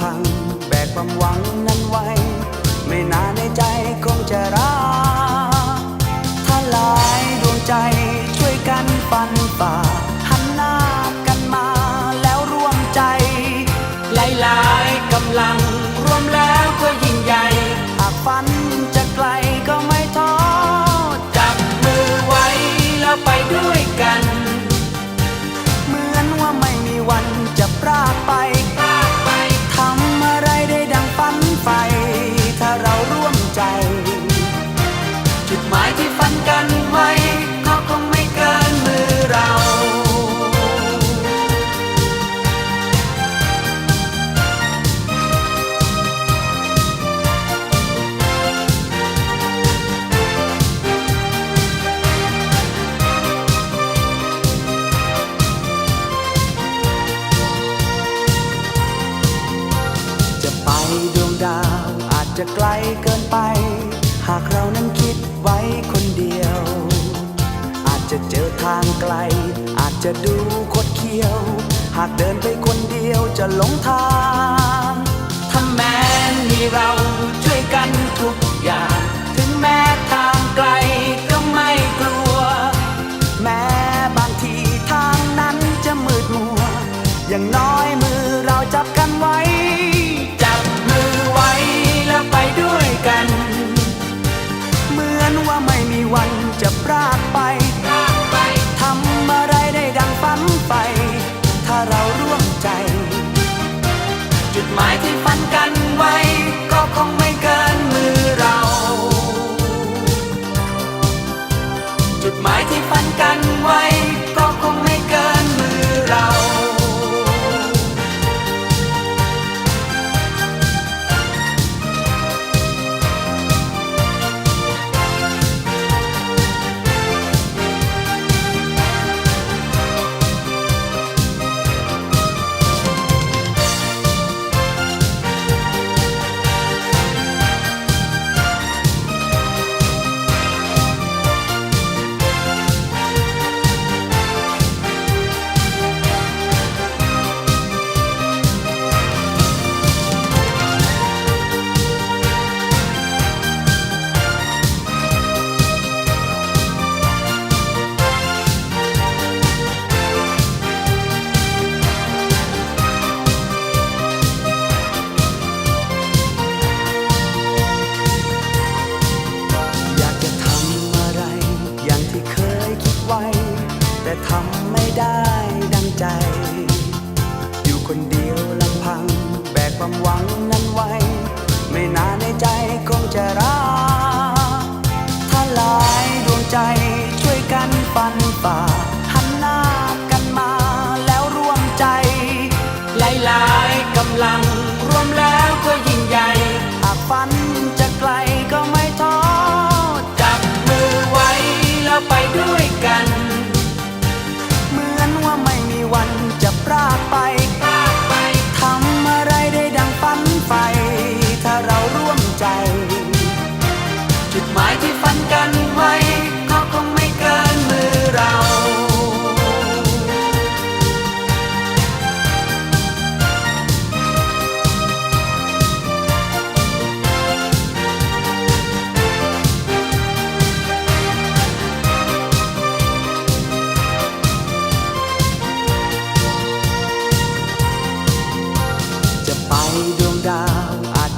พัง แบกความหวังนั้นไว้ ไม่นานในใจคงจะรักถ้าหลายดวงใจช่วยกันฟันฝ่าหันหน้า จะไกลเกินไป หากเรานั้นคิดไว้คนเดียว อาจจะเจอทางไกล อาจจะดูคดเคี้ยว หากเดินไปคนเดียวจะหลงทางถ้าแม้มีเราช่วยกันทุกอย่าง ถึงแม้ทางไกล ร่วมใจ จุดหมายที่ฝันกันไว้ ก็คงไม่เกินมือเรา จุดหมายที่ฝันกันไว้ ก็คงไม่เกินมือเรา แต่ทำไม่ได้ดังใจ อยู่คนเดียวลำพัง แบกความหวังนั้นไว้ ไม่นานในใจคงจะรักถ้าหลายดวงใจช่วยกันฟันฝ่าหันหน้ากันมาแล้วร่วมใจ หลายๆกำลัง